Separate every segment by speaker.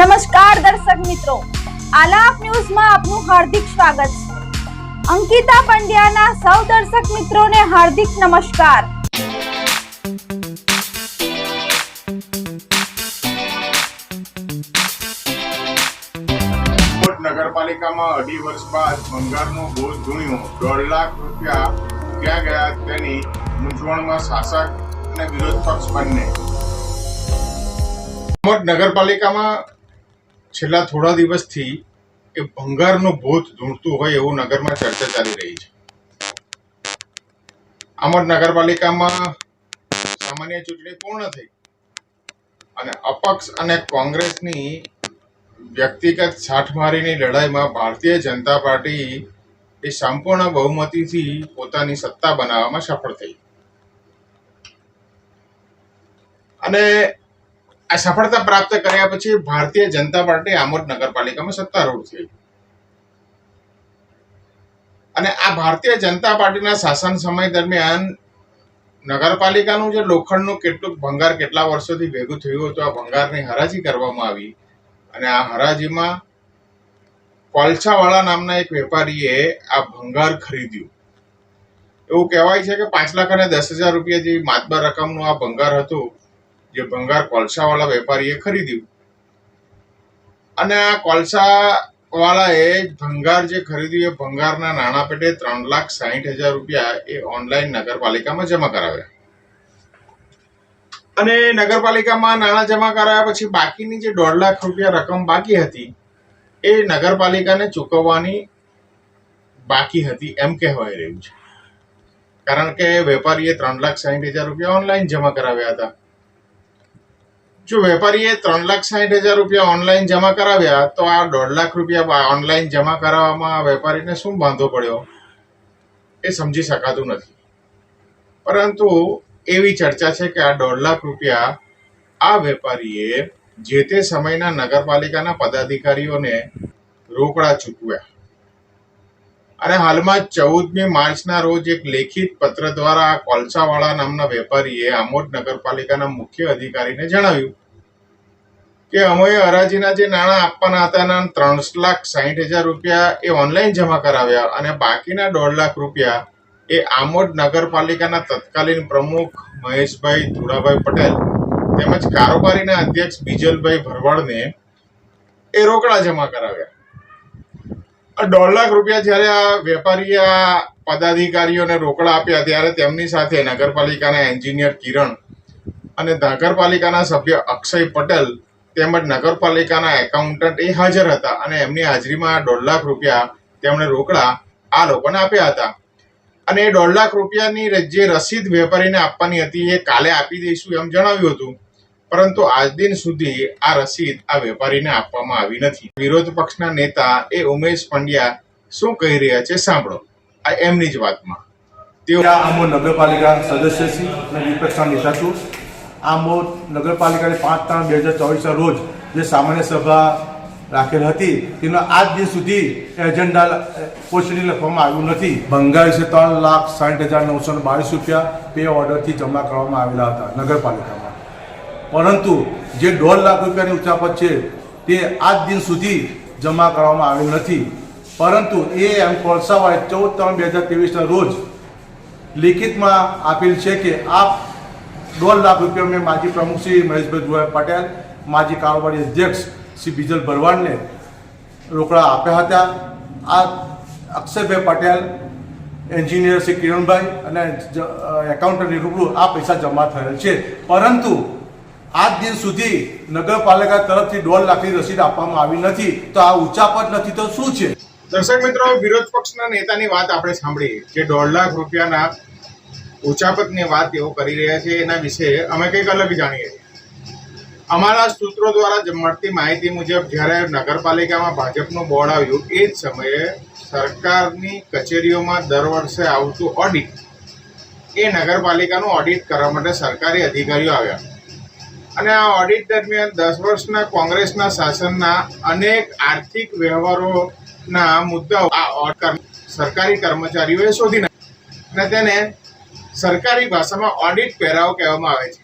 Speaker 1: નમસ્કાર દર્શક મિત્રો. આલાપ ન્યૂઝમાં આપનું હાર્દિક સ્વાગત છે. અંકિતા પંડ્યાના સૌ દર્શક મિત્રોને હાર્દિક નમસ્કાર.
Speaker 2: નગરપાલિકામાં અઢી વર્ષ બાદ ભંગારનો બોજ ધૂણ્યો. દોઢ લાખ રૂપિયા ક્યાં ગયા તેની મૂંઝવણમાં શાસક અને વિરોધ પક્ષ બંને. નગરપાલિકામાં છેલ્લા થોડા દિવસથી એ ભંગારનો ભૂત ધૂણતું હોય એવું નગરમાં ચર્ચા ચાલી રહી છે. આમોદ નગરપાલિકામાં સામાન્ય ચૂંટણી પૂર્ણ થઈ અને અપક્ષ અને કોંગ્રેસની વ્યક્તિગત છાઠમારીની લડાઈમાં ભારતીય જનતા પાર્ટી એ સંપૂર્ણ બહુમતીથી પોતાની સત્તા બનાવવામાં સફળ થઈ. અને આ સફળતા પ્રાપ્ત કર્યા પછી ભારતીય જનતા પાર્ટી આમોદ નગરપાલિકામાં સત્તારૂઢ થઈ અને આ ભારતીય જનતા પાર્ટીના શાસન સમય દરમિયાન નગરપાલિકાનું જે લોખંડનું કેટલું ભંગાર કેટલા વર્ષોથી ભેગું થયું હતું, આ ભંગારની હરાજી કરવામાં આવી. અને આ હરાજીમાં કોલછાવાળા નામના એક વેપારીએ આ ભંગાર ખરીદ્યું. એવું કહેવાય છે કે પાંચ લાખ અને દસ હજાર રૂપિયા જેવી માતબર રકમનું આ ભંગાર હતું. જે ભંગાર કોલસાવાળા વેપારીએ ખરીદ્યું. અને આ કોલસાવાળાએ ભંગાર જે ખરીદ્યું, એ ભંગારના નાણાં પેટે ત્રણ લાખ સાહીઠ હજાર રૂપિયા એ ઓનલાઈન નગરપાલિકામાં જમા કરાવ્યા. અને નગરપાલિકામાં નાણાં જમા કરાયા પછી બાકીની જે દોઢ લાખ રૂપિયા રકમ બાકી હતી, એ નગરપાલિકાને ચૂકવવાની બાકી હતી એમ કહેવાય રહ્યું છે. કારણ કે વેપારીએ ત્રણ લાખ સાહીઠ હજાર રૂપિયા ઓનલાઈન જમા કરાવ્યા હતા. જો વેપારીએ ત્રણ લાખ સાહીઠ હજાર રૂપિયા ઓનલાઈન જમા કરાવ્યા, તો આ દોઢ લાખ રૂપિયા ઓનલાઈન જમા કરાવવામાં વેપારીને શું વાંધો પડ્યો? એ સમજી શકાતું નથી. પરંતુ એવી ચર્ચા છે કે આ દોઢ લાખ રૂપિયા આ વેપારીએ જે તે સમયના નગરપાલિકાના પદાધિકારીઓને રોકડા ચૂકવ્યા. અને હાલમાં ચૌદમી માર્ચના રોજ એક લેખિત પત્ર દ્વારા કોલસાવાળા નામના વેપારીએ આમોદ નગરપાલિકાના મુખ્ય અધિકારીને જણાવ્યું કે અમે હરાજીના જે નાણાં આપવાના હતા એના ત્રણ લાખ સાહીઠ હજાર રૂપિયા એ ઓનલાઈન જમા કરાવ્યા અને બાકીના દોઢ લાખ રૂપિયા એ આમોદ નગરપાલિકાના તત્કાલીન પ્રમુખ મહેશભાઈ ધુરાભાઈ પટેલ તેમજ કારોબારીના અધ્યક્ષ બીજલભાઈ ભરવાડને એ રોકડા જમા કરાવ્યા. દોઢ લાખ રૂપિયા જ્યારે આ વેપારીએ આ પદાધિકારીઓને રોકડા આપ્યા ત્યારે તેમની સાથે નગરપાલિકાના એન્જિનિયર કિરણ અને નગરપાલિકાના સભ્ય અક્ષય પટેલ તેમજ નગરપાલિકાના એકાઉન્ટન્ટ એ હાજર હતા અને એમની હાજરીમાં દોઢ લાખ રૂપિયા તેમણે રોકડા આ લોકોને આપ્યા હતા. અને એ દોઢ લાખ રૂપિયાની જે રસીદ વેપારીને આપવાની હતી એ કાલે આપી દઈશું એમ જણાવ્યું હતું. પરંતુ આજ દિન સુધી આ રસીદ આ વેપારીને આપવામાં આવી નથી. વિરોધ પક્ષના નેતા એ ઉમેશ પંડ્યા શું કહી રહ્યા છે સાંભળો. આ એમની જ વાતમાં. તેઓ
Speaker 3: આમોદ નગરપાલિકા સદસ્ય છે અને વિપક્ષના નેતા છું. આમોદ નગરપાલિકાની પાંચ ત્રણ બે હજાર ચોવીસના રોજ જે સામાન્ય સભા રાખેલ હતી, તેનો આજ દિન સુધી એજન્ડા પોસ્ટની લખવામાં આવ્યું નથી. બંગાળ છે ત્રણ લાખ સાઠ હજાર નવસો બાવીસ રૂપિયા પે ઓર્ડરથી જમા કરવામાં આવેલા હતા નગરપાલિકામાં. પરંતુ જે દોઢ લાખ રૂપિયાની ઉચાપત છે, તે આજ દિન સુધી જમા કરવામાં આવેલ નથી. પરંતુ એ એમ કોલસાવાળે ચૌદ ત્રણ બે હજાર ત્રેવીસના રોજ લિખિતમાં આપેલ છે કે આ દોઢ લાખ રૂપિયા મેં માજી પ્રમુખ શ્રી મહેશભાઈ દુવાઈ પટેલ માજી કારોબારી અધ્યક્ષ શ્રી બીજલ ભરવાડને રોકડા આપ્યા હતા. આ અક્ષયભાઈ પટેલ એન્જિનિયર શ્રી કિરણભાઈ અને એકાઉન્ટન્ટની રૂબરૂ આ પૈસા જમા થયેલ છે. પરંતુ આજ દિન સુધી નગરપાલિકા તરફથી દોઢ લાખની રસીદ આપવામાં આવી નથી. તો આ ઉચાપત નથી, તો શું છે?
Speaker 2: દર્શક મિત્રો, વિરોધ પક્ષના નેતાની વાત આપણે સાંભળી કે દોઢ લાખ રૂપિયાના ઉચાપતની વાત તેઓ કરી રહ્યા છે. એના વિશે અમે કંઈક અલગ જાણીએ અમારા સૂત્રો દ્વારા જ મળતી માહિતી મુજબ જ્યારે નગરપાલિકામાં ભાજપનું બોર્ડ આવ્યું, એ જ સમયે સરકારની કચેરીઓમાં દર વર્ષે આવતું ઓડિટ એ નગરપાલિકાનું ઓડિટ કરવા માટે સરકારી અધિકારીઓ આવ્યા. અને આ ઓડિટ દરમિયાન દસ વર્ષના કોંગ્રેસના શાસનના અનેક આર્થિક વ્યવહારોના મુદ્દાઓ આ સરકારી કર્મચારીઓએ શોધી નાખ્યા અને તેને સરકારી ભાષામાં ઓડિટ પહેરાવો કહેવામાં આવે છે.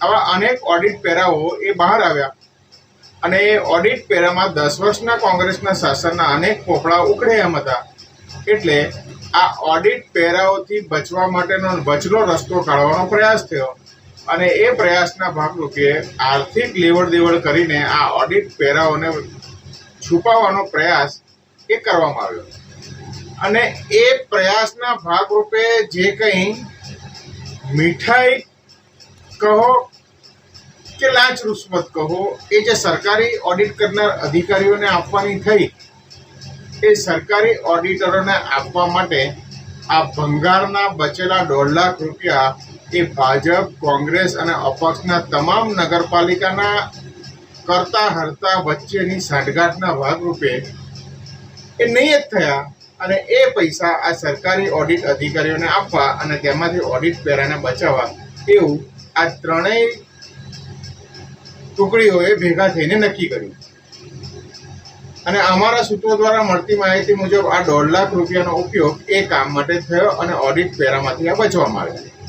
Speaker 2: આવા અનેક ઓડિટ પહેરાવો એ બહાર આવ્યા અને એ ઓડિટ પેરામાં દસ વર્ષના કોંગ્રેસના શાસનના અનેક પોપડા ઉકળે એમ હતા. એટલે આ ઓડિટ પેરાઓથી બચવા માટેનો બચલો રસ્તો કાઢવાનો પ્રયાસ થયો. અને એ પ્રયાસના ભાગરૂપે આર્થિક લેવડ દેવડ કરીને આ ઓડિટ પહેરાઓને છુપાવવાનો પ્રયાસ એ કરવામાં આવ્યો. અને એ પ્રયાસના ભાગરૂપે જે કંઈ મીઠાઈ કહો કે લાંચ રૂશ્વત કહો, એ જે સરકારી ઓડિટ કરનાર અધિકારીઓને આપવાની થઈ, એ સરકારી ઓડિટરોને આપવા માટે આ ભંગારના બચેલા દોઢ લાખ રૂપિયા એ ભાજપ, કોંગ્રેસ અને અપક્ષના તમામ નગરપાલિકાના કરતા હરતા વચ્ચેની સાંઠગાંઠના ભાગરૂપે એ નિયત થયા અને એ પૈસા આ સરકારી ઓડિટ અધિકારીઓને આપવા અને તેમાંથી ઓડિટ પેરાને બચાવવા એવું આ ત્રણેય ટુકડીઓએ ભેગા થઈને નક્કી કર્યું. અને અમારા સૂત્રો દ્વારા મળતી માહિતી મુજબ આ દોઢ લાખ રૂપિયાનો ઉપયોગ એ કામ માટે થયો અને ઓડિટ પેરામાંથી આ બચવામાં આવ્યા.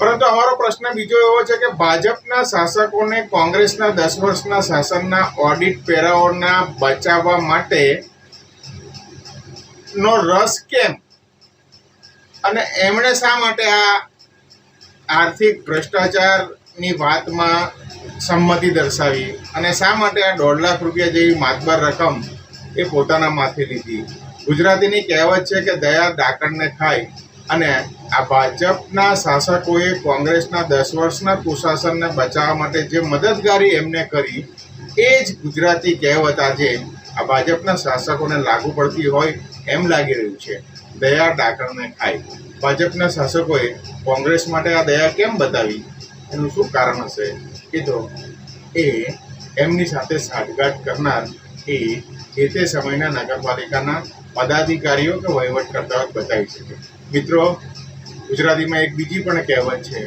Speaker 2: પરંતુ અમારો પ્રશ્ન બીજો એવો છે કે ભાજપના શાસકોને કોંગ્રેસના દસ વર્ષના શાસનના ઓડિટ પેરાઓના બચાવવા માટે નો રસ કેમ? અને એમણે શા માટે આ આર્થિક ભ્રષ્ટાચારની વાતમાં સંમતિ દર્શાવી? અને શા માટે આ દોઢ લાખ રૂપિયા જેવી માતબર રકમ એ પોતાના માથે લીધી? ગુજરાતીની કહેવત છે કે દયા ડાકણને ખાય. અને આ ભાજપના શાસકોએ કોંગ્રેસના દસ વર્ષના કુશાસનને બચાવવા માટે જે મદદગારી એમને કરી, એ જ ગુજરાતી કહેવત આજે આ ભાજપના શાસકોને લાગુ પડતી હોય એમ લાગી રહ્યું છે. દયા ડાકણને ખાય. ભાજપના શાસકોએ કોંગ્રેસ માટે આ દયા કેમ બતાવી? એનું શું કારણ હશે? એ તો એ એમની સાથે સાઠગાંઠ કરનાર એ જે તે સમયના નગરપાલિકાના પદાધિકારીઓ કે વહીવટકર્તાઓ બતાવી શકે. મિત્રો, ગુજરાતીમાં એક બીજી પણ કહેવત છે,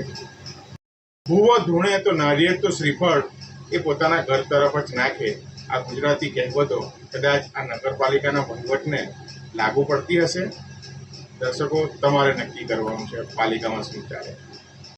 Speaker 2: ભૂવો ધૂણે તો નારિયેળ તો શ્રીફળ, એ પોતાના ઘર તરફ જ નાખે. આ ગુજરાતી કહેવતો કદાચ આ નગરપાલિકાના વહીવટને લાગુ પડતી હશે? દર્શકો, તમારે નક્કી કરવાનું છે, પાલિકામાં શું ચાલે?